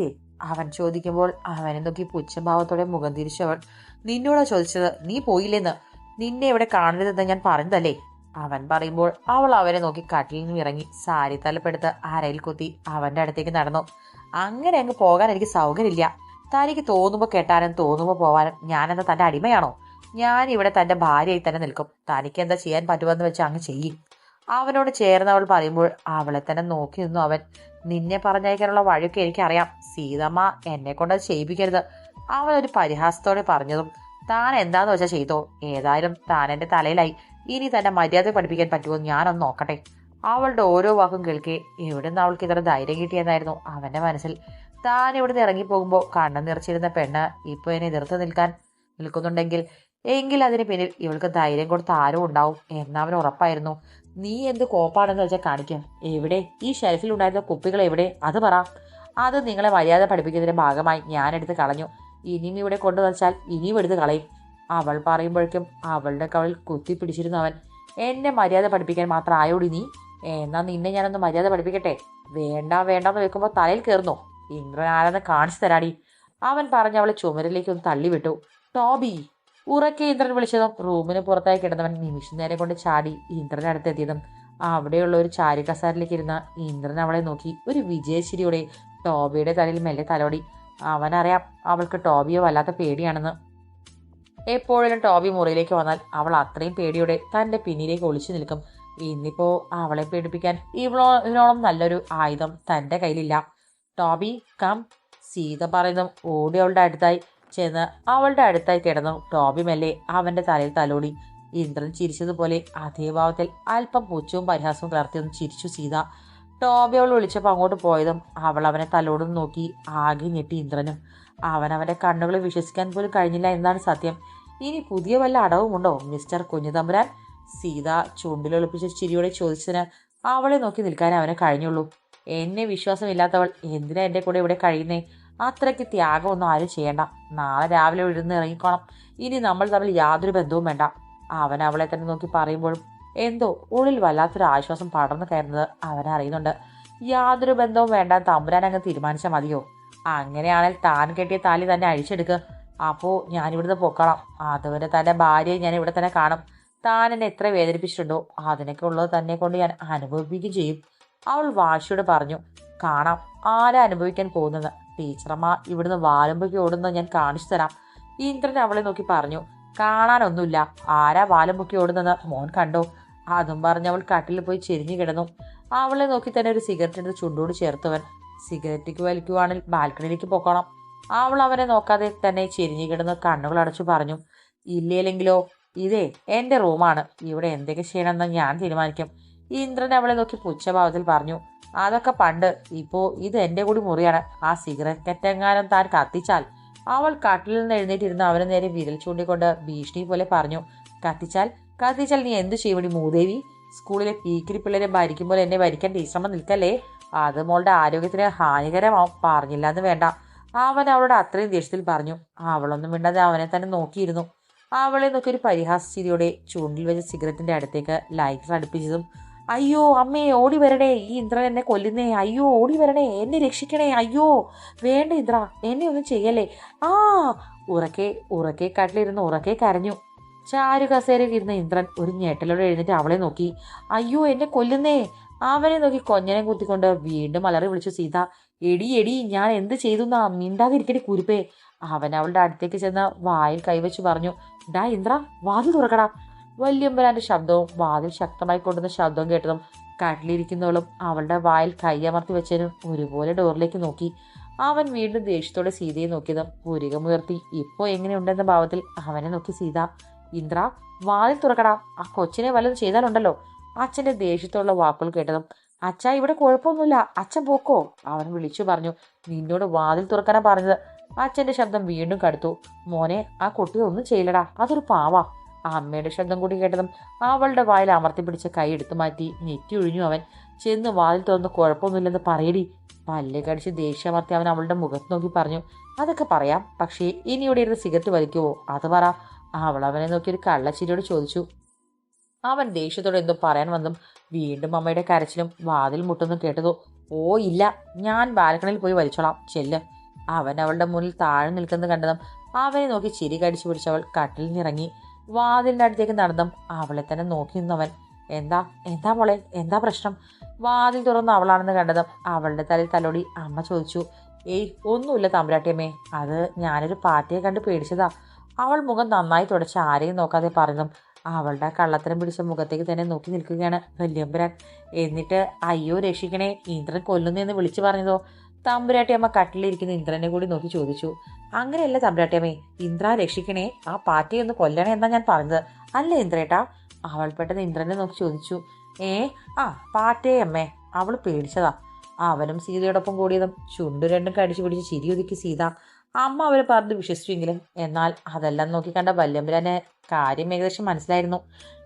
പോയില്ലേ അവൻ ചോദിക്കുമ്പോൾ അവനെ നോക്കി പുച്ഛഭാവത്തോടെ മുഖം തിരിച്ചവൾ നിന്നോടാ ചോദിച്ചത് നീ പോയില്ലെന്ന്? നിന്നെ ഇവിടെ കാണരുതെന്ന് ഞാൻ പറഞ്ഞതല്ലേ? അവൻ പറയുമ്പോൾ അവൾ അവരെ നോക്കി കട്ടിലിൽ നിന്നും ഇറങ്ങി സാരി തലപ്പെടുത്ത് അരയിൽ കുത്തി അവന്റെ അടുത്തേക്ക് നടന്നു. അങ്ങനെ അങ്ങ് പോകാൻ എനിക്ക് സൗകര്യമില്ല. തനിക്ക് തോന്നുമ്പോൾ കെട്ടാനും തോന്നുമ്പോൾ പോവാനും ഞാനെന്താ തന്റെ അടിമയാണോ? ഞാൻ ഇവിടെ തന്റെ ഭാര്യയായി തന്നെ നിൽക്കും. തനിക്ക് എന്താ ചെയ്യാൻ പറ്റുമെന്ന് വെച്ച് അങ്ങ് ചെയ്യും. അവനോട് ചേർന്ന് അവൾ പറയുമ്പോൾ അവളെ തന്നെ നോക്കി നിന്നു. അവൻ നിന്നെ പറഞ്ഞയക്കാനുള്ള വഴിയൊക്കെ എനിക്കറിയാം. സീതമ്മ എന്നെ കൊണ്ട് ചെയ്യിപ്പിക്കരുത്. ഒരു പരിഹാസത്തോടെ പറഞ്ഞതും താൻ എന്താന്ന് വെച്ചാൽ ചെയ്തോ? ഏതായാലും താൻ എന്റെ തലയിലായി. ഇനി തന്നെ മര്യാദ പഠിപ്പിക്കാൻ പറ്റുമോ? ഞാനൊന്ന് നോക്കട്ടെ. അവളുടെ ഓരോ വാക്കും കേൾക്കെ എവിടുന്ന് അവൾക്ക് ഇത്ര ധൈര്യം കിട്ടിയെന്നായിരുന്നു അവന്റെ മനസ്സിൽ. താൻ ഇവിടുന്ന് ഇറങ്ങിപ്പോകുമ്പോൾ കണ്ണു നിറച്ചിരുന്ന പെണ്ണ് ഇപ്പോൾ എന്നെ എതിർത്ത് നിൽക്കാൻ നിൽക്കുന്നുണ്ടെങ്കിൽ എങ്കിൽ അതിന് പിന്നിൽ ഇവൾക്ക് ധൈര്യം കൊടുത്ത ആരും ഉണ്ടാവും എന്നവന് ഉറപ്പായിരുന്നു. നീ എന്ത് കോപ്പാണെന്ന് വെച്ചാൽ കാണിക്കാം. എവിടെ? ഈ ഷെൽഫിൽ ഉണ്ടായിരുന്ന കുപ്പികൾ എവിടെ? അത് പറ. അത് നിങ്ങളെ മര്യാദ പഠിപ്പിക്കുന്നതിന്റെ ഭാഗമായി ഞാനെടുത്ത് കളഞ്ഞു. ഇനിയും ഇവിടെ കൊണ്ടുവച്ചാൽ ഇനിയും എടുത്ത് കളയും. അവൾ പറയുമ്പോഴേക്കും അവളുടെ കവളിൽ കുത്തി പിടിച്ചിരുന്നു അവൻ. എന്നെ മര്യാദ പഠിപ്പിക്കാൻ മാത്രം ആയോടി നീ? എന്നാൽ നിന്നെ ഞാനൊന്ന് മര്യാദ പഠിപ്പിക്കട്ടെ? വേണ്ട വേണ്ട എന്ന് വെക്കുമ്പോൾ തലയിൽ കയറുന്നു ഇന്ദ്രൻ ആരെന്ന് കാണിച്ചു തരാടി. അവൻ പറഞ്ഞ് അവളെ ചുമരിലേക്ക് ഒന്ന് തള്ളിവിട്ടു. ടോബി! ഉറക്കെ ഇന്ദ്രൻ വിളിച്ചതും റൂമിന് പുറത്തായി കിടന്നവൻ നിമിഷ നേരെ കൊണ്ട് ചാടി ഇന്ദ്രന്റെ അടുത്തെത്തിയതും അവിടെയുള്ള ഒരു ചാരി കസാരിലേക്ക് ഇരുന്ന ഇന്ദ്രൻ അവളെ നോക്കി ഒരു വിജയശ്രീയോടെ ടോബിയുടെ തലയിൽ മെല്ലെ തലോടി. അവനറിയാം അവൾക്ക് ടോബിയെ വല്ലാത്ത പേടിയാണെന്ന്. എപ്പോഴും ടോബി മുറിയിലേക്ക് വന്നാൽ അവൾ അത്രയും പേടിയോടെ തന്റെ പിന്നിലേക്ക് ഒളിച്ചു നിൽക്കും. ഇന്നിപ്പോൾ അവളെ പേടിപ്പിക്കാൻ ഇവളോ ഇവനോളം നല്ലൊരു ആയുധം തന്റെ കയ്യിലില്ല. ടോബി കം സീത പറയുന്നതും ഓടി അവളുടെ അടുത്തായി. ചെന്ന് അവളുടെ അടുത്തായി കിടന്നു. ടോബി മെല്ലെ അവന്റെ തലയിൽ തലോടി. ഇന്ദ്രൻ ചിരിച്ചതുപോലെ അതേ ഭാവത്തിൽ അല്പം പുച്ഛവും പരിഹാസവും കലർത്തിയൊന്ന് ചിരിച്ചു സീത. ടോബി അവൾ വിളിച്ചപ്പോൾ അങ്ങോട്ട് പോയതും അവൾ അവനെ തലോടും നോക്കി ആകെ ഞെട്ടി ഇന്ദ്രനും. അവൻ അവന്റെ കണ്ണുകൾ വിശ്വസിക്കാൻ പോലും കഴിഞ്ഞില്ല എന്നാണ് സത്യം. ഇനി പുതിയ വല്ല അടവുമുണ്ടോ മിസ്റ്റർ കുഞ്ഞുതമ്പുരാൻ സീത ചുണ്ടിലൊളിപ്പിച്ച ചിരിയോടെ ചോദിച്ചതിന് അവളെ നോക്കി നിൽക്കാൻ അവനെ കഴിഞ്ഞുള്ളൂ. എന്നെ വിശ്വാസമില്ലാത്തവൾ എന്തിനാ എന്റെ കൂടെ ഇവിടെ കഴിയുന്നേ? അത്രയ്ക്ക് ത്യാഗമൊന്നും ആരും ചെയ്യണ്ട. നാളെ രാവിലെ ഇഴുന്ന് ഇറങ്ങിക്കോണം ഇനി നമ്മൾ തമ്മിൽ യാതൊരു ബന്ധവും വേണ്ട. അവൻ അവളെ തന്നെ നോക്കി പറയുമ്പോഴും എന്തോ ഉള്ളിൽ വല്ലാത്തൊരു ആശ്വാസം പടർന്നു കയറുന്നത് അവനറിയുന്നുണ്ട് യാതൊരു ബന്ധവും വേണ്ട തമ്പുരാൻ അങ്ങ് തീരുമാനിച്ചാൽ മതിയോ? അങ്ങനെയാണെങ്കിൽ താൻ കെട്ടിയ താലി തന്നെ അഴിച്ചെടുക്കുക അപ്പോൾ ഞാനിവിടുന്ന് പൊക്കണം അതുവരെ തന്റെ ഭാര്യയെ ഞാൻ ഇവിടെ തന്നെ കാണും. താൻ എന്നെ എത്ര വേദനിപ്പിച്ചിട്ടുണ്ടോ? അതിനൊക്കെ ഉള്ളത് തന്നെ കൊണ്ട് ഞാൻ അനുഭവിക്കുകയും ചെയ്യും. അവൾ വാശിയോട് പറഞ്ഞു കാണാം. ആരാ അനുഭവിക്കാൻ പോകുന്നത്? ടീച്ചറമ്മ ഇവിടുന്ന് വാലുമ്പൊക്കെ ഓടുന്നത് ഞാൻ കാണിച്ചു തരാം. ഇന്ദ്രൻ അവളെ നോക്കി പറഞ്ഞു കാണാനൊന്നുമില്ല. ആരാ വാലുമ്പൊക്കെ ഓടുന്നത് മോൻ കണ്ടോ? അതും പറഞ്ഞ് അവൾ കട്ടിൽ പോയി ചെരിഞ്ഞു കിടന്നു. അവളെ നോക്കി തന്നെ ഒരു സിഗരറ്റ് എടുത്ത് ചുണ്ടോട് ചേർത്തവൻ സിഗരറ്റിക്ക് വലിക്കുവാണെങ്കിൽ ബാൽക്കണിയിലേക്ക് പോക്കണം. അവൾ അവനെ നോക്കാതെ തന്നെ ചെരിഞ്ഞു കിടന്ന് കണ്ണുകൾ അടച്ചു പറഞ്ഞു ഇല്ലേലെങ്കിലോ ഇതേ എന്റെ റൂമാണ്. ഇവിടെ എന്തൊക്കെ ചെയ്യണമെന്ന് ഞാൻ തീരുമാനിക്കും. ഇന്ദ്രൻ അവളെ നോക്കി പുച്ഛഭാവത്തിൽ പറഞ്ഞു അതൊക്കെ പണ്ട്. ഇപ്പോ ഇത് എന്റെ കൂടി മുറിയാണ്. ആ സിഗരറ്റ് എങ്ങാനും താൻ കത്തിച്ചാൽ അവൾ കട്ടിലിൽ നിന്ന് എഴുന്നേറ്റിരുന്ന് അവന് നേരെ വിരൽ ചൂണ്ടിക്കൊണ്ട് ഭീഷണി പോലെ പറഞ്ഞു. കത്തിച്ചാൽ? കത്തിച്ചാൽ നീ എന്തു ചെയ്യുമണി മൂദേവി? സ്കൂളിലെ പീക്കിരി പിള്ളേരെ ഭരിക്കുമ്പോൾ എന്നെ ഭരിക്കാൻ ടീച്ചർമ്മ നിൽക്കല്ലേ? അത് മോളുടെ ആരോഗ്യത്തിന് ഹാനികരമാവും. പറഞ്ഞില്ലാന്ന് വേണ്ട. അവൻ അവളോട് അത്രയും ദേഷ്യത്തിൽ പറഞ്ഞു. അവളൊന്നും മിണ്ടാതെ അവനെ തന്നെ നോക്കിയിരുന്നു. അവളെ നോക്കി ഒരു പരിഹാസ ചിരിയോടെ ചൂണ്ടിൽ വെച്ച സിഗരറ്റിന്റെ അടുത്തേക്ക് ലൈറ്റർ അടുപ്പിച്ചതും അയ്യോ അമ്മേ ഓടി വരണേ. ഈ ഇന്ദ്രൻ എന്നെ കൊല്ലുന്നേ. അയ്യോ ഓടി വരണേ. എന്നെ രക്ഷിക്കണേ. അയ്യോ വേണ്ട ഇന്ദ്ര എന്നെ ഒന്നും ചെയ്യല്ലേ. ആ ഉറക്കെ ഉറക്കെ കാട്ടിലിരുന്ന് ഉറക്കെ കരഞ്ഞു. ചാരു കസേരയിൽ ഇരുന്ന ഇന്ദ്രൻ ഒരു ഞെട്ടലോടെ എഴുന്നേറ്റ് അവളെ നോക്കി. അയ്യോ എന്നെ കൊല്ലുന്നേ. അവനെ നോക്കി കൊഞ്ഞനെ കുത്തിക്കൊണ്ട് വീണ്ടും അലറി വിളിച്ചു സീത. എടി എടി ഞാൻ എന്ത് ചെയ്തു എന്നാ മിണ്ടാതിരിക്കടി കുരുപ്പേ. അവൻ അവളുടെ അടുത്തേക്ക് ചെന്ന് വായിൽ കൈവച്ച് പറഞ്ഞു. ഡാ ഇന്ദ്ര വാതിൽ തുറക്കടാ. വല്യമ്പരാന്റെ ശബ്ദവും വാതിൽ ശക്തമായി കൊണ്ടുവന്ന ശബ്ദവും കേട്ടതും കട്ടിലിരിക്കുന്നവളും അവളുടെ വായിൽ കൈയമർത്തി വെച്ചതിനും ഒരുപോലെ ഡോറിലേക്ക് നോക്കി. അവൻ വീണ്ടും ദേഷ്യത്തോടെ സീതയെ നോക്കിയതും പുരികമുയർത്തി ഇപ്പോൾ എങ്ങനെയുണ്ടെന്ന ഭാവത്തിൽ അവനെ നോക്കി സീത. ഇന്ദ്ര വാതിൽ തുറക്കടാ. ആ കൊച്ചിനെ വല്ലതും ചെയ്താലുണ്ടല്ലോ. അച്ഛന്റെ ദേഷ്യത്തോടുള്ള വാക്കുകൾ കേട്ടതും അച്ഛ ഇവിടെ കുഴപ്പമൊന്നുമില്ല. അച്ഛൻ പോക്കോ? അവൻ വിളിച്ചു പറഞ്ഞു നിന്നോട് വാതിൽ തുറക്കാനാ പറഞ്ഞത്. അച്ഛന്റെ ശബ്ദം വീണ്ടും കടുത്തു മോനെ ആ കുട്ടിയെ ഒന്നും ചെയ്യലടാ അതൊരു പാവാ. അമ്മയുടെ ശബ്ദം കൂടി കേട്ടതും അവളുടെ വായിൽ അമർത്തി പിടിച്ച കൈ എടുത്തു മാറ്റി നെറ്റി ഒഴിഞ്ഞു അവൻ. ചെന്ന് വാതിൽ തുറന്ന് കുഴപ്പമൊന്നുമില്ലെന്ന് പറയടി. പല്ല് കടിച്ച് ദേഷ്യമർത്തി അവൻ അവളുടെ മുഖത്ത് നോക്കി പറഞ്ഞു അതൊക്കെ പറയാം പക്ഷേ ഇനി ഇവിടെ ഇരുന്ന് സിഗരറ്റ് വലിക്കുവോ? അത് പറ. അവൾ അവനെ നോക്കി ഒരു കള്ളച്ചിരിയോട് ചോദിച്ചു. അവൻ ദേഷ്യത്തോടെ എന്തോ പറയാൻ വന്നും വീണ്ടും അമ്മയുടെ കരച്ചിലും വാതിൽ മുട്ടുന്നു കേട്ടതോ ഓ ഇല്ല ഞാൻ ബാൽക്കണിയിൽ പോയി വലിച്ചോളാം ചെല്ല്. അവൻ അവളുടെ മുന്നിൽ താഴെ നിൽക്കുന്നത് കണ്ടതും അവനെ നോക്കി ചിരി കടിച്ചു പിടിച്ചവൾ കട്ടിൽ നിറങ്ങി വാതിലിന്റെ അടുത്തേക്ക് നടന്നും അവളെ തന്നെ നോക്കി നിന്നവൻ. എന്താ? എന്താ മോളെ? എന്താ പ്രശ്നം? വാതിൽ തുറന്ന് അവളാണെന്ന് കണ്ടതും അവളുടെ തലയിൽ തലോടി അമ്മ ചോദിച്ചു ഏയ് ഒന്നുമില്ല തമ്പുരാട്ടിയമ്മേ അത് ഞാനൊരു പാറ്റയെ കണ്ട് പേടിച്ചതാ. അവൾ മുഖം നന്നായി തുടച്ച് ആരെയും നോക്കാതെ പറഞ്ഞു അവളുടെ കള്ളത്തരം പിടിച്ച മുഖത്തേക്ക് തന്നെ നോക്കി നിൽക്കുകയാണ് വല്യമ്പുരാൻ. എന്നിട്ട് അയ്യോ രക്ഷിക്കണേ ഇന്ദ്രൻ കൊല്ലുന്നെന്ന് വിളിച്ചു പറഞ്ഞതോ? തമ്പുരാട്ടിയമ്മ കട്ടിലിരിക്കുന്ന ഇന്ദ്രനെ കൂടി നോക്കി ചോദിച്ചു അങ്ങനെയല്ല തമ്പുരാട്ടിയമ്മേ ഇന്ദ്ര രക്ഷിക്കണേ ആ പാറ്റയെ ഒന്ന് കൊല്ലണേ എന്നാ ഞാൻ പറഞ്ഞത്. അല്ല ഇന്ദ്രേട്ടാ അവൾ പെട്ടെന്ന് ഇന്ദ്രനെ നോക്കി ചോദിച്ചു ഏ ആ പാറ്റേ അമ്മേ അവൾ പേടിച്ചതാ. അവനും സീതയോടൊപ്പം കൂടിയതും ചുണ്ടു രണ്ടും കടിച്ചു പിടിച്ച് ചിരി ഒതുക്കി സീത അമ്മ അവരെ പറഞ്ഞ് വിശ്വസിച്ചുവെങ്കിലും എന്നാൽ അതെല്ലാം നോക്കി കണ്ട വല്യമ്പുരാന് കാര്യം ഏകദേശം മനസ്സിലായിരുന്നു.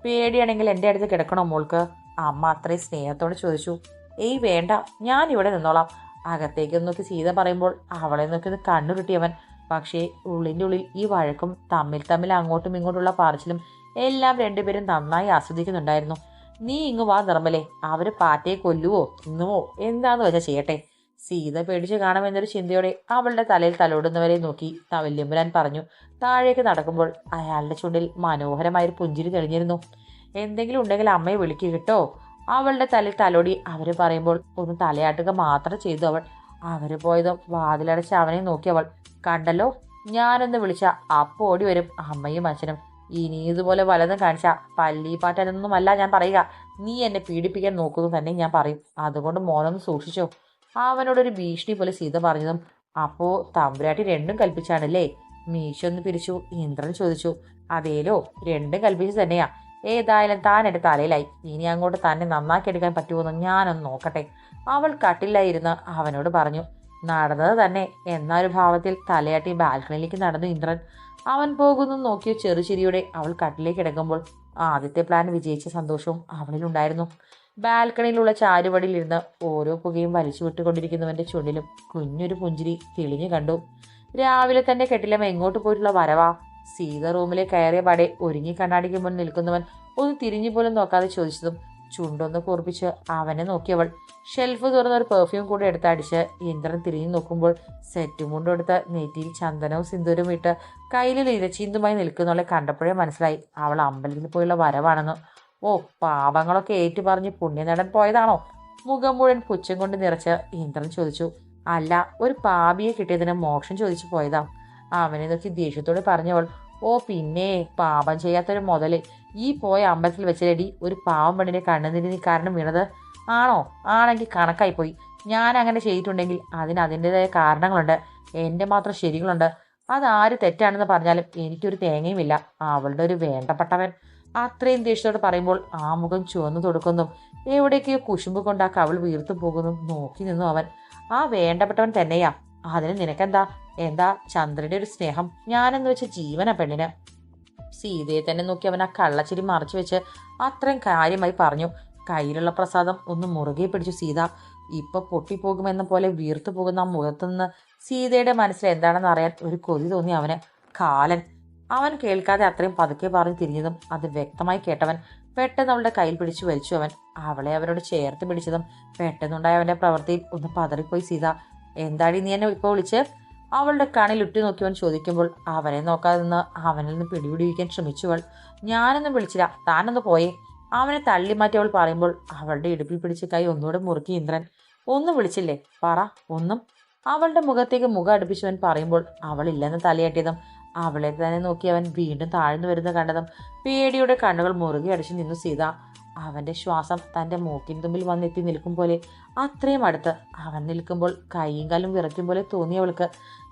പേടിയാണെങ്കിൽ എന്റെ അടുത്ത് കിടക്കണോ മോൾക്ക്? അമ്മ അത്രയും സ്നേഹത്തോടെ ചോദിച്ചു ഏയ് വേണ്ട ഞാൻ ഇവിടെ നിന്നോളാം. അകത്തേക്ക് നോക്കി സീത പറയുമ്പോൾ അവളെ നോക്കി ഒന്ന് കണ്ണു കിട്ടിയവൻ പക്ഷേ ഉള്ളിന്റെ ഉള്ളിൽ ഈ വഴക്കും തമ്മിൽ തമ്മിൽ അങ്ങോട്ടും ഇങ്ങോട്ടുള്ള പാർച്ചിലും എല്ലാം രണ്ടുപേരും നന്നായി ആസ്വദിക്കുന്നുണ്ടായിരുന്നു. നീ ഇങ്ങ് വാ നിർമ്മലെ അവർ പാറ്റയെ കൊല്ലുവോ ഇന്നുവോ എന്താന്ന് വെച്ചാൽ ചെയ്യട്ടെ? സീത പേടിച്ച് കാണാമെന്നൊരു ചിന്തയോടെ അവളുടെ തലയിൽ തലോടുന്നവരെ നോക്കി വല്യമ്പുരാൻ പറഞ്ഞു. താഴേക്ക് നടക്കുമ്പോൾ അയാളുടെ ചുണ്ടിൽ മനോഹരമായൊരു പുഞ്ചിരി തെളിഞ്ഞിരുന്നു. എന്തെങ്കിലും ഉണ്ടെങ്കിൽ അമ്മയെ വിളിക്കുക കേട്ടോ. അവളുടെ തലയിൽ തലോടി. അവർ പറയുമ്പോൾ ഒന്ന് തലയാട്ടുക മാത്രം ചെയ്തു അവൾ. അവർ പോയതും വാതിലടച്ച് അവനെ നോക്കി അവൾ. കണ്ടല്ലോ ഞാനൊന്ന് വിളിച്ച. അപ്പോൾ ഓടി വരും. അമ്മയും അച്ഛനും. ഇനി ഇതുപോലെ വലതും കാണിച്ച. പല്ലിപ്പാറ്റനൊന്നുമല്ല ഞാൻ പറയുക. നീ എന്നെ പീഡിപ്പിക്കാൻ നോക്കുന്നു തന്നെ ഞാൻ പറയും. അതുകൊണ്ട് മോനൊന്ന് സൂക്ഷിച്ചോ. അവനോടൊരു ഭീഷണി പോലെ സീത പറഞ്ഞതും അപ്പോ തമ്പുരാട്ടി രണ്ടും കൽപ്പിച്ചാണല്ലേ? മീശ ഒന്ന് പിരിച്ചു. ഇന്ദ്രൻ ചോദിച്ചു അതേലോ രണ്ടും കൽപ്പിച്ചു തന്നെയാ. ഏതായാലും താൻ എന്റെ തലയിലായി. ഇനി അങ്ങോട്ട് തന്നെ നന്നാക്കി എടുക്കാൻ പറ്റുമോ പറ്റുമെന്ന് ഞാനൊന്ന് നോക്കട്ടെ. അവൾ കട്ടില്ലായിരുന്ന് അവനോട് പറഞ്ഞു നടന്നത് തന്നെ. എന്നൊരു ഭാവത്തിൽ തലയാട്ടി ബാൽക്കണിയിലേക്ക് നടന്നു ഇന്ദ്രൻ. അവൻ പോകുന്നു നോക്കിയ ചെറുചിരിയോടെ അവൾ കട്ടിലേക്ക് കിടക്കുമ്പോൾ ആദ്യത്തെ പ്ലാൻ വിജയിച്ച സന്തോഷവും അവളിലുണ്ടായിരുന്നു ബാൽക്കണിയിലുള്ള ചാരുവടിയിലിരുന്ന് ഓരോ പുകയും വലിച്ചു വിട്ടുകൊണ്ടിരിക്കുന്നവന്റെ ചുണ്ടിലും കുഞ്ഞൊരു പുഞ്ചിരി തെളിഞ്ഞു കണ്ടു. രാവിലെ തന്നെ കെട്ടിലമ്മ എങ്ങോട്ട് പോയിട്ടുള്ള വരവാ? സീത റൂമിലെ കയറിയ പടെ ഒരുങ്ങി കണ്ണാടിക്ക് മുന്നിൽ നിൽക്കുന്നവൻ ഒന്ന് തിരിഞ്ഞു പോലും നോക്കാതെ ചോദിച്ചതും ചുണ്ടൊന്ന് കുറിപ്പിച്ച് അവനെ നോക്കിയവൾ ഷെൽഫ് തുറന്ന ഒരു പെർഫ്യൂം കൂടി എടുത്തടിച്ച് ഇന്ദ്രൻ തിരിഞ്ഞു നോക്കുമ്പോൾ സെറ്റും കൊണ്ടെടുത്ത് നെറ്റിയിൽ ചന്ദനവും സിന്ദൂരവും ഇട്ട് കയ്യിൽ ഇരച്ചീന്തുമായി നിൽക്കുന്നവളെ കണ്ടപ്പോഴേ മനസ്സിലായി. അവൾ അമ്പലത്തിൽ പോയുള്ള വരവാണെന്ന്. ഓ പാപങ്ങളൊക്കെ ഏറ്റു പറഞ്ഞ് പുണ്യനടൻ പോയതാണോ? മുഖം മുഴുവൻ പുച്ഛം കൊണ്ട് നിറച്ച് ഇന്ദ്രൻ ചോദിച്ചു. അല്ല ഒരു പാപിയെ കിട്ടിയതിന് മോക്ഷം ചോദിച്ചു പോയതാ. അവനെ നോക്കി ദേഷ്യത്തോടെ പറഞ്ഞവൾ ഓ പിന്നെ പാപം ചെയ്യാത്തൊരു മുതൽ ഈ പോയ അമ്പലത്തിൽ വെച്ചിലടി ഒരു പാവം പെണ്ണിനെ കണ്ണുനീരി നീ കാരണം വീണത്. ആണോ? ആണെങ്കിൽ കണക്കായിപ്പോയി. ഞാൻ അങ്ങനെ ചെയ്തിട്ടുണ്ടെങ്കിൽ അതിന് അതിന്റെതായ കാരണങ്ങളുണ്ട്. എന്റെ മാത്രം ശരികളുണ്ട്. അതാര് തെറ്റാണെന്ന് പറഞ്ഞാലും എനിക്കൊരു തേങ്ങയുമില്ല അവളുടെ ഒരു വേണ്ടപ്പെട്ടവൻ. അത്രയും ദേഷ്യത്തോട് പറയുമ്പോൾ ആ മുഖം ചുവന്നു തൊടുക്കുന്നു. എവിടേക്കോ കുശുമ്പ് കൊണ്ട് ആ കവൾ വീർത്തു പോകുന്നു നോക്കി നിന്നു അവൻ. ആ വേണ്ടപ്പെട്ടവൻ തന്നെയാ. അതിന് നിനക്കെന്താ? എന്താ ചന്ദ്രന്റെ ഒരു സ്നേഹം? ഞാനെന്ന് വെച്ച ജീവന പെണ്ണിന്. സീതയെ തന്നെ നോക്കി അവൻ ആ കള്ളച്ചിരി മറച്ചു വെച്ച് അത്രയും കാര്യമായി പറഞ്ഞു. കയ്യിലുള്ള പ്രസാദം ഒന്ന് മുറുകെ പിടിച്ചു സീത. ഇപ്പൊ പൊട്ടിപ്പോകുമെന്ന പോലെ വീർത്തു പോകുന്ന ആ മുഖത്തുനിന്ന് സീതയുടെ മനസ്സിൽ എന്താണെന്ന് അറിയാൻ ഒരു കൊതി തോന്നി അവന്. കാലൻ. അവൻ കേൾക്കാതെ അത്രയും പതുക്കെ പറഞ്ഞു തിരിഞ്ഞതും അത് വ്യക്തമായി കേട്ടവൻ പെട്ടെന്ന് അവളുടെ കയ്യിൽ പിടിച്ചു വലിച്ചു അവൻ. അവളെ അവരോട് ചേർത്ത് പിടിച്ചതും പെട്ടെന്നുണ്ടായ അവന്റെ പ്രവൃത്തിയിൽ ഒന്ന് പതറിപ്പോയി സീത. എന്താടി നീ എന്നെ ഇപ്പോൾ വിളിച്ച്? അവളുടെ കണിൽ ഉറ്റുനോക്കിയവൻ ചോദിക്കുമ്പോൾ അവനെ നോക്കാതെ നിന്ന് അവനിൽ നിന്ന് പിടിപിടിക്കാൻ ശ്രമിച്ചവൾ. ഞാനൊന്നും വിളിച്ചില്ല. താനൊന്ന് പോയേ. അവനെ തള്ളി മാറ്റി അവൾ പറയുമ്പോൾ അവളുടെ ഇടുപ്പിൽ പിടിച്ച കൈ ഒന്നുകൂടെ മുറുക്കി ഇന്ദ്രൻ. ഒന്നും വിളിച്ചില്ലേ? പറ ഒന്നും. അവളുടെ മുഖത്തേക്ക് മുഖം അടുപ്പിച്ചവൻ പറയുമ്പോൾ അവൾ ഇല്ലെന്ന് തലയാട്ടിയതും അവളെ തന്നെ നോക്കി അവൻ വീണ്ടും താഴ്ന്നു വരുന്ന കണ്ടതും പേടിയുടെ കണ്ണുകൾ മുറുകെ അടിച്ചു നിന്നു സീത. അവന്റെ ശ്വാസം തന്റെ മൂക്കിൻ തുമ്പിൽ വന്നെത്തി നിൽക്കും പോലെ. അത്രയും അടുത്ത് അവൻ നിൽക്കുമ്പോൾ കൈയും കാലും വിറയ്ക്കും പോലെ തോന്നിയവൾക്ക്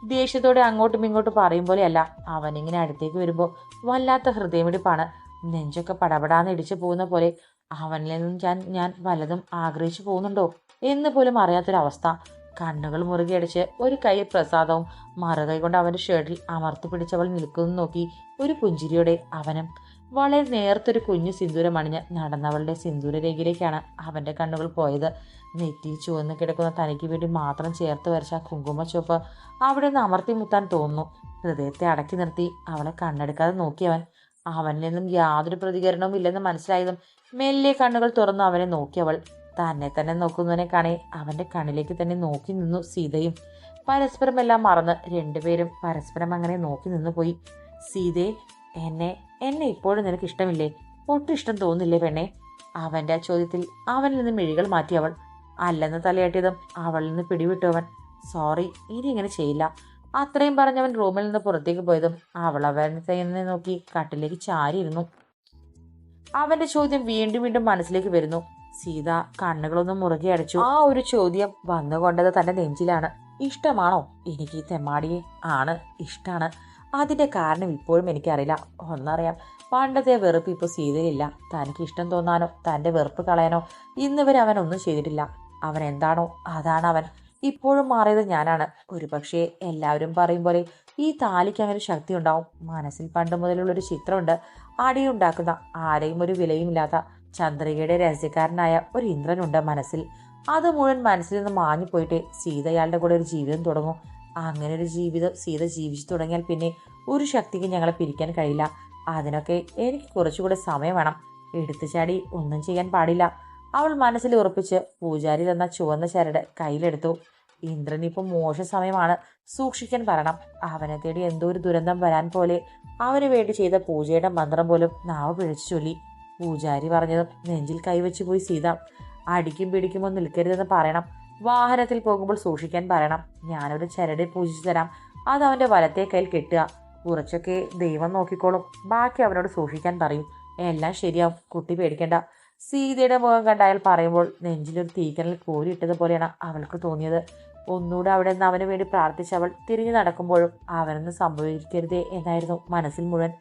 ദേഷ്യത്തോടെ അങ്ങോട്ടും ഇങ്ങോട്ടും പറയും പോലെയല്ല. അവനിങ്ങനെ അടുത്തേക്ക് വരുമ്പോൾ വല്ലാത്ത ഹൃദയമിടിപ്പാണ്. നെഞ്ചൊക്കെ പടപടാന്ന് ഇടിച്ചു പോകുന്ന പോലെ അവനിൽ നിന്നും ഞാൻ ഞാൻ വലതും ആഗ്രഹിച്ചു പോകുന്നുണ്ടോ എന്ന് പോലും അറിയാത്തൊരവസ്ഥ. കണ്ണുകൾ മുറുകെ അടിച്ച് ഒരു കൈ പ്രസാദവും മറുകൈ കൊണ്ട് അവന്റെ ഷർട്ടിൽ അമർത്തി പിടിച്ചവൾ നിൽക്കുന്നു നോക്കി ഒരു പുഞ്ചിരിയോടെ അവനും വളരെ നേർത്തൊരു കുഞ്ഞു സിന്ദൂരം അണിഞ്ഞ് നടന്നവളുടെ സിന്ദൂരരേഖയിലേക്കാണ് അവന്റെ കണ്ണുകൾ പോയത്. നെറ്റി ചുവന്ന് കിടക്കുന്ന തനിക്ക് വേണ്ടി മാത്രം ചേർത്ത് വരച്ച കുങ്കുമ ചുവപ്പ് അവിടെ നിന്ന് അമർത്തി മുത്താൻ തോന്നുന്നു. ഹൃദയത്തെ അടക്കി നിർത്തി അവളെ കണ്ണെടുക്കാതെ നോക്കിയവൻ അവനിൽ നിന്നും യാതൊരു പ്രതികരണവും ഇല്ലെന്ന് മനസ്സിലായതും മെല്ലെ കണ്ണുകൾ തുറന്നു അവനെ നോക്കിയവൾ തന്നെ തന്നെ നോക്കുന്നവനെ കാണേ അവന്റെ കണ്ണിലേക്ക് തന്നെ നോക്കി നിന്നു സീതയും. പരസ്പരം എല്ലാം മറന്ന് രണ്ടുപേരും പരസ്പരം അങ്ങനെ നോക്കി നിന്നു പോയി സീതയെ എന്നെ എന്നെ ഇപ്പോഴും നിനക്ക് ഇഷ്ടമില്ലേ? ഒട്ടും ഇഷ്ടം തോന്നില്ലേ പെണ്ണെ? അവന്റെ ആ ചോദ്യത്തിൽ അവനിൽ നിന്ന് മിഴികൾ മാറ്റി അവൾ. അല്ലെന്ന് തലയാട്ടിയതും അവളിൽ നിന്ന് പിടിവിട്ടു അവൻ. സോറി ഇനി ഇങ്ങനെ ചെയ്യില്ല. അത്രയും പറഞ്ഞവൻ റൂമിൽ നിന്ന് പുറത്തേക്ക് പോയതും അവൾ അവനെ നോക്കി കട്ടിലേക്ക് ചാരിയിരുന്നു. അവന്റെ ചോദ്യം വീണ്ടും വീണ്ടും മനസ്സിലേക്ക് വരുന്നു. സീത കണ്ണുകളൊന്നും മുറുകെ അടച്ചു. ആ ഒരു ചോദ്യം വന്നുകൊണ്ടത് തന്റെ നെഞ്ചിലാണ്. ഇഷ്ടമാണോ? എനിക്ക് ഈ തെമ്മാടിയെ ആണ്. ഇഷ്ടാണ്. അതിന്റെ കാരണം ഇപ്പോഴും എനിക്കറിയില്ല. ഒന്നറിയാം. പണ്ടത്തെ വെറുപ്പ് ഇപ്പോൾ സീതയിലില്ല തനിക്ക് ഇഷ്ടം തോന്നാനോ തന്റെ വെറുപ്പ് കളയാനോ ഇന്നുവരെ അവൻ ഒന്നും ചെയ്തിട്ടില്ല. അവൻ എന്താണോ അതാണ് അവൻ. ഇപ്പോഴും മാറിയത് ഞാനാണ്. ഒരു പക്ഷേ എല്ലാവരും പറയും പോലെ ഈ താലിക്ക് അങ്ങനെ ശക്തി ഉണ്ടാവും. മനസ്സിൽ പണ്ട് മുതലുള്ളൊരു ചിത്രമുണ്ട്. അടിയുണ്ടാക്കുന്ന ആരെയും ഒരു വിലയും ഇല്ലാത്ത ചന്ദ്രികയുടെ രഹസ്യക്കാരനായ ഒരു ഇന്ദ്രനുണ്ട് മനസ്സിൽ. അത് മുഴുവൻ മനസ്സിൽ നിന്ന് മാഞ്ഞു പോയിട്ട് കൂടെ ഒരു ജീവിതം തുടങ്ങും. അങ്ങനെ ഒരു ജീവിതം സീത ജീവിച്ചു തുടങ്ങിയാൽ പിന്നെ ഒരു ശക്തിക്ക് ഞങ്ങളെ പിരിക്കാൻ കഴിയില്ല. അതിനൊക്കെ എനിക്ക് കുറച്ചുകൂടെ സമയം വേണം. എടുത്തു ചാടി ഒന്നും ചെയ്യാൻ പാടില്ല. അവൾ മനസ്സിൽ ഉറപ്പിച്ച് പൂജാരി തന്ന ചുവന്ന ചരട് കയ്യിലെടുത്തു. ഇന്ദ്രൻ ഇപ്പം മോശ സമയമാണ്. സൂക്ഷിക്കാൻ പറയണം. അവനെ തേടി എന്തോ ഒരു ദുരന്തം വരാൻ പോലെ അവന് വേണ്ടി ചെയ്ത പൂജയുടെ മന്ത്രം പോലും നാവ് പിഴച്ചു ചൊല്ലി. പൂജാരി പറഞ്ഞതും നെഞ്ചിൽ കൈവച്ചു പോയി സീത. അടിക്കും പിടിക്കുമോ നിൽക്കരുതെന്ന് പറയണം. വാഹനത്തിൽ പോകുമ്പോൾ സൂക്ഷിക്കാൻ പറയണം. ഞാനൊരു ചരട് പൂജിച്ചു തരാം. അത് അവന്റെ വലത്തെ കയ്യിൽ കെട്ടുക. കുറച്ചൊക്കെ ദൈവം നോക്കിക്കോളും. ബാക്കി അവനോട് സൂക്ഷിക്കാൻ പറയും. എല്ലാം ശരിയാവും. കുട്ടി പേടിക്കണ്ട. സീതയുടെ മുഖം കണ്ട അയാൾ പറയുമ്പോൾ നെഞ്ചിലൊരു തീക്കനൽ കോരിയിട്ടതുപോലെയാണ് അവൾക്ക് തോന്നിയത്. ഒന്നുകൂടെ അവിടെ നിന്ന് അവന് വേണ്ടി പ്രാർത്ഥിച്ച അവൾ തിരിഞ്ഞു നടക്കുമ്പോഴും അവനൊന്നും സംഭവിക്കരുതേ എന്നായിരുന്നു മനസ്സിൽ മുഴുവൻ.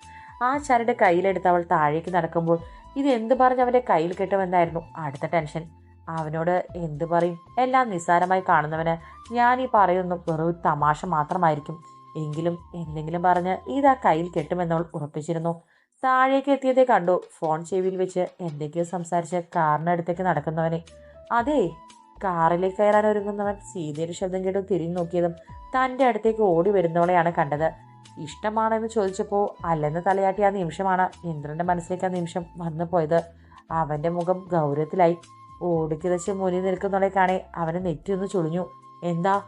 ആ ചരട് കയ്യിലെടുത്ത് അവൾ താഴേക്ക് നടക്കുമ്പോൾ ഇത് എന്ത് പറഞ്ഞ് അവന്റെ കയ്യിൽ കിട്ടുമെന്നായിരുന്നു അടുത്ത ടെൻഷൻ. അവനോട് എന്തു പറയും? എല്ലാം നിസ്സാരമായി കാണുന്നവന് ഞാൻ ഈ പറയുന്നു വെറും തമാശ മാത്രമായിരിക്കും. എങ്കിലും എന്തെങ്കിലും പറഞ്ഞ് ഇതാ കയ്യിൽ കെട്ടുമെന്നവൾ ഉറപ്പിച്ചിരുന്നു. താഴേക്ക് എത്തിയതേ കണ്ടു. ഫോൺ ചെവിയിൽ വെച്ച് എന്തൊക്കെയോ സംസാരിച്ച് കാറിനടുത്തേക്ക് നടക്കുന്നവനെ. അതെ കാറിലേക്ക് കയറാൻ ഒരുങ്ങുന്നവൻ സീതയുടെ ശബ്ദം കേട്ട് തിരിഞ്ഞു നോക്കിയതും തന്റെ അടുത്തേക്ക് ഓടി വരുന്നവളെയാണ് കണ്ടത്. ഇഷ്ടമാണെന്ന് ചോദിച്ചപ്പോൾ അല്ലെന്ന് തലയാട്ടിയ ആ നിമിഷമാണ് ഇന്ദ്രന്റെ മനസ്സിലേക്ക് ആ നിമിഷം വന്നു പോയത്. അവന്റെ മുഖം ഗൗരവത്തിലായി. ഓടിക്കിതച്ച് മുന്നിൽ നിൽക്കുന്നവളെ കാണെ അവനെ നെറ്റിയൊന്ന് ചൊളിഞ്ഞു. എന്താ?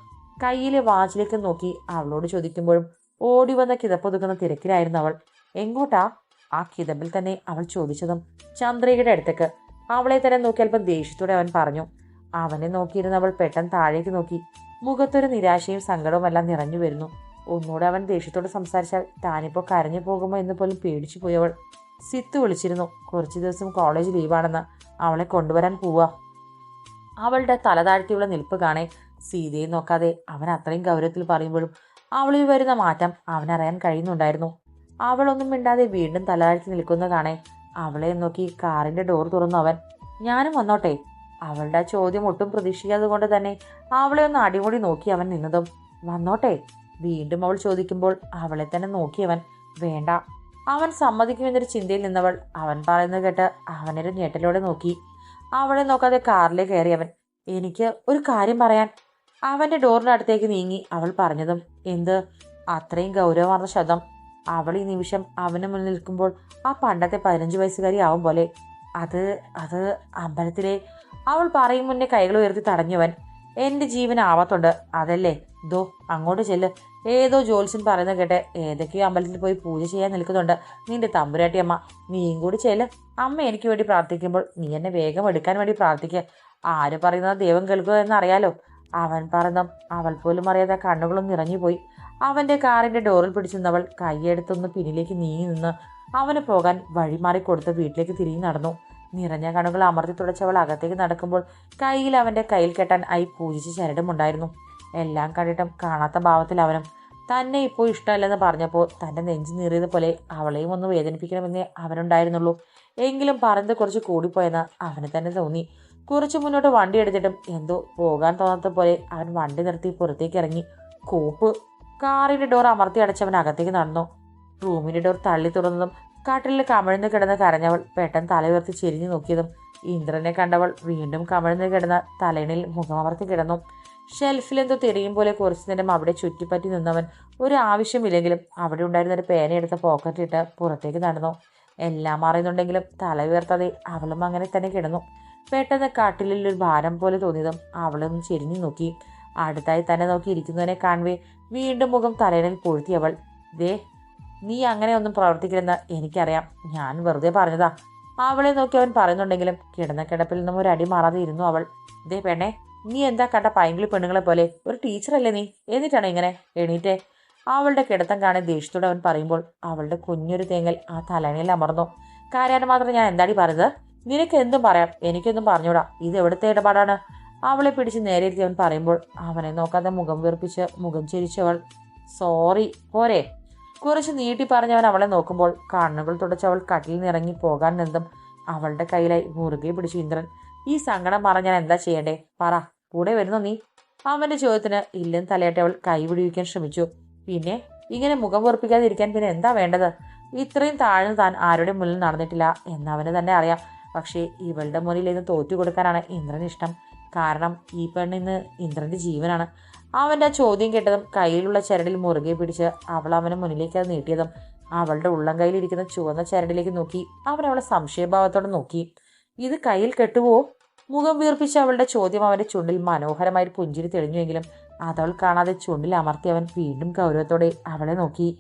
കയ്യിലെ വാച്ചിലേക്ക് നോക്കി അവളോട് ചോദിക്കുമ്പോഴും ഓടി വന്ന കിതപ്പൊതുക്കുന്ന തിരക്കിലായിരുന്നു അവൾ. എങ്ങോട്ടാ? ആ കിതമ്പിൽ തന്നെ അവൾ ചോദിച്ചതും ചന്ദ്രികയുടെ അടുത്തേക്ക്. അവളെ തന്നെ നോക്കി അല്പം ദേഷ്യത്തോടെ അവൻ പറഞ്ഞു. അവനെ നോക്കിയിരുന്ന അവൾ പെട്ടെന്ന് താഴേക്ക് നോക്കി. മുഖത്തൊരു നിരാശയും സങ്കടവും എല്ലാം നിറഞ്ഞു വരുന്നു. ഒന്നുകൂടെ അവൻ ദേഷ്യത്തോട് സംസാരിച്ചാൽ താനിപ്പോ കരഞ്ഞു പോകുമോ എന്ന് പോലും പേടിച്ചു പോയി അവൾ. സിത്ത് വിളിച്ചിരുന്നു. കുറച്ച് ദിവസം കോളേജ് ലീവാണെന്ന് അവളെ കൊണ്ടുവരാൻ പോവാ. അവളുടെ തല താഴ്ത്തിയുള്ള നിൽപ്പ് കാണേ സീതയെ നോക്കാതെ അവൻ അത്രയും ഗൗരവത്തിൽ പറയുമ്പോഴും അവളിൽ വരുന്ന മാറ്റം അവനറിയാൻ കഴിയുന്നുണ്ടായിരുന്നു. അവളൊന്നും മിണ്ടാതെ വീണ്ടും തല താഴ്ത്തി നിൽക്കുന്ന കാണേ അവളെ നോക്കി കാറിന്റെ ഡോർ തുറന്നു അവൻ. ഞാനും വന്നോട്ടെ. അവളുടെ ചോദ്യം ഒട്ടും പ്രതീക്ഷിക്കാതെ കൊണ്ട് തന്നെ അവളെ ഒന്ന് അടിമുടി നോക്കി അവൻ നിന്നതും. വന്നോട്ടെ. വീണ്ടും അവൾ ചോദിക്കുമ്പോൾ അവളെ തന്നെ നോക്കിയവൻ വേണ്ട അവൻ സമ്മതിക്കുമെന്നൊരു ചിന്തയിൽ നിന്നവൾ അവൻ പറയുന്നത് കേട്ട് അവനൊരു ഞെട്ടലോടെ നോക്കി. അവളെ നോക്കാതെ കാറിലേക്ക് കയറി അവൻ. എനിക്ക് ഒരു കാര്യം പറയാൻ. അവന്റെ ഡോറിനടുത്തേക്ക് നീങ്ങി അവൾ പറഞ്ഞതും എന്ത്? അത്രയും ഗൗരവമാർന്ന ശബ്ദം. അവൾ ഈ നിമിഷം അവന് മുന്നിൽ നിൽക്കുമ്പോൾ ആ പണ്ടത്തെ പതിനഞ്ച് വയസ്സുകാരി ആവും പോലെ. അത് അത് അമ്പലത്തിലെ അവൾ പറയും മുന്നേ കൈകൾ ഉയർത്തി തടഞ്ഞവൻ. എന്റെ ജീവൻ ആവത്തുണ്ട് അതല്ലേ? ദോ അങ്ങോട്ട് ചെല്ല്. ഏതോ ജോത്സ്യൻ പറയുന്ന കേട്ടെ ഏതൊക്കെയോ അമ്പലത്തിൽ പോയി പൂജ ചെയ്യാൻ നിൽക്കുന്നുണ്ട്. നിന്റെ തമ്പുരാട്ടി അമ്മ നീയും കൂടി ചെല്ല്. അമ്മ എനിക്ക് വേണ്ടി പ്രാർത്ഥിക്കുമ്പോൾ നീ എന്നെ വേഗം എടുക്കാൻ വേണ്ടി പ്രാർത്ഥിക്കുക ആര് പറയുന്നത് ദൈവം കേൾക്കുക എന്നറിയാലോ? അവൻ പറഞ്ഞ അവൾ പോലും അറിയാതെ കണ്ണുകളും നിറഞ്ഞുപോയി. അവന്റെ കാറിന്റെ ഡോറിൽ പിടിച്ചു നിന്നവൾ കൈയെടുത്തൊന്ന് പിന്നിലേക്ക് നീങ്ങി നിന്ന് അവന് പോകാൻ വഴിമാറി കൊടുത്ത് വീട്ടിലേക്ക് തിരിഞ്ഞു നടന്നു. നിറഞ്ഞ കണ്ണുകൾ അമർത്തി തുടച്ചവൾ അകത്തേക്ക് നടക്കുമ്പോൾ കയ്യിൽ അവന്റെ കയ്യിൽ കെട്ടാൻ ആയി പൂജിച്ച ചരടുമുണ്ടായിരുന്നു എല്ലാം കണ്ടിട്ടും കാണാത്ത ഭാവത്തിൽ അവനും തന്നെ ഇപ്പോൾ ഇഷ്ടമല്ലെന്ന് പറഞ്ഞപ്പോൾ തന്റെ നെഞ്ചു നീറിയത് പോലെ അവളെയും ഒന്ന് വേദനിപ്പിക്കണമെന്നേ അവനുണ്ടായിരുന്നുള്ളൂ. എങ്കിലും പറഞ്ഞത് കുറച്ച് കൂടിപ്പോയെന്ന് അവന് തന്നെ തോന്നി. കുറച്ച് മുന്നോട്ട് വണ്ടി എടുത്തിട്ടും എന്തോ പോകാൻ തോന്നാത്ത പോലെ അവൻ വണ്ടി നിർത്തി പുറത്തേക്ക് ഇറങ്ങി. കോപ്പ്. കാറിന്റെ ഡോർ അമർത്തി അടച്ചവൻ അകത്തേക്ക് നടന്നു. റൂമിന്റെ ഡോർ തള്ളി തുറന്നതും കാട്ടിൽ കമഴ്ന്നു കിടന്ന് കരഞ്ഞവൾ പെട്ടെന്ന് തല ഉയർത്തി ചെരിഞ്ഞു നോക്കിയതും ഇന്ദ്രനെ കണ്ടവൾ വീണ്ടും കമഴ്ന്നു കിടന്ന തലയിണിൽ മുഖമർത്തി കിടന്നു. ഷെൽഫിലെന്തോ തിരിയും പോലെ കുറച്ചു നേരം അവിടെ ചുറ്റിപ്പറ്റി നിന്നവൻ ഒരു ആവശ്യമില്ലെങ്കിലും അവിടെ ഉണ്ടായിരുന്ന ഒരു പേനയെടുത്ത് പോക്കറ്റിട്ട് പുറത്തേക്ക് നടന്നു. എല്ലാം അറിയുന്നുണ്ടെങ്കിലും തല ഉയർത്താതെ അവളും അങ്ങനെ തന്നെ കിടന്നു. പെട്ടെന്ന് കട്ടിലിൽ ഒരു ഭാരം പോലെ തോന്നിയതും അവളും ചെരിഞ്ഞു നോക്കി. അടുത്തായി തന്നെ നോക്കി ഇരിക്കുന്നതിനെ കാണുവേ വീണ്ടും മുഖം തലയിണിൽ പൊഴുത്തി അവൾ. ദേ നീ അങ്ങനെ ഒന്നും പ്രവർത്തിക്കില്ലെന്ന് എനിക്കറിയാം. ഞാൻ വെറുതെ പറഞ്ഞതാ. അവളെ നോക്കി അവൻ പറയുന്നുണ്ടെങ്കിലും കിടന്ന കിടപ്പിൽ നിന്നും ഒരു അടി മാറാതെ ഇരുന്നു അവൾ. ദേ പെണ്ണെ നീ എന്താ കണ്ട പൈങ്കിളി പെണ്ണുങ്ങളെ പോലെ? ഒരു ടീച്ചറല്ലേ നീ? എന്നിട്ടാണ് ഇങ്ങനെ എണീറ്റേ? അവളുടെ കിടത്തം കാണാൻ ദേഷ്യത്തോടെ അവൻ പറയുമ്പോൾ അവളുടെ കുഞ്ഞൊരു തേങ്ങൽ ആ തലണിയിൽ അമർന്നു. കാര്യം മാത്രം ഞാൻ എന്താടി പറഞ്ഞത്? നിനക്ക് എന്തും പറയാം. എനിക്കൊന്നും പറഞ്ഞൂടാ ഇത് എവിടുത്തെ ഇടപാടാണ്? അവളെ പിടിച്ച് നേരെ ഇരുത്തി അവൻ പറയുമ്പോൾ അവനെ നോക്കാതെ മുഖം വീർപ്പിച്ച് മുഖം ചിരിച്ചവൾ സോറി പോരെ. കുറച്ച് നീട്ടി പറഞ്ഞവൻ അവളെ നോക്കുമ്പോൾ കണ്ണുകൾ തുടച്ച് അവൾ കട്ടിൽ നിറങ്ങി പോകാൻ നിന്നും അവളുടെ കയ്യിലായി മുറുകെ പിടിച്ചു ഇന്ദ്രൻ. ഈ സങ്കടം പറഞ്ഞ ഞാൻ എന്താ ചെയ്യണ്ടേ? പറ. കൂടെ വരുന്നു നീ? അവന്റെ ചോദ്യത്തിന് ഇല്ലെന്ന് തലയാട്ടി അവൾ കൈ പിടിവിക്കാൻ ശ്രമിച്ചു. പിന്നെ ഇങ്ങനെ മുഖം വെറുപ്പിക്കാതിരിക്കാൻ പിന്നെ എന്താ വേണ്ടത്? ഇത്രയും താഴ്ന്നു താൻ ആരുടെ മുന്നിൽ നടന്നിട്ടില്ല എന്നവന് തന്നെ അറിയാം. പക്ഷേ ഇവളുടെ മുന്നിൽ ഇന്ന് തോറ്റു കൊടുക്കാനാണ് ഇന്ദ്രന് ഇഷ്ടം. കാരണം ഈ പെണ്ണിന്ന് ഇന്ദ്രന്റെ ജീവനാണ്. അവന്റെ ആ ചോദ്യം കേട്ടതും കയ്യിലുള്ള ചരടിൽ മുറുകെ പിടിച്ച് അവൾ അവനെ മുന്നിലേക്ക് അത് നീട്ടിയതും അവളുടെ ഉള്ളം കയ്യിലിരിക്കുന്ന ചുവന്ന ചരടിലേക്ക് നോക്കി. അവൻ അവളെ സംശയഭാവത്തോടെ നോക്കി. ഇത് കയ്യിൽ കെട്ടുവോ? മുഖം വീർപ്പിച്ച അവളുടെ ചോദ്യം അവന്റെ ചുണ്ടിൽ മനോഹരമായി പുഞ്ചിരി തെളിഞ്ഞുവെങ്കിലും അതവൾ കാണാതെ ചുണ്ടിൽ അമർത്തി അവൻ വീണ്ടും ഗൗരവത്തോടെ അവളെ നോക്കി.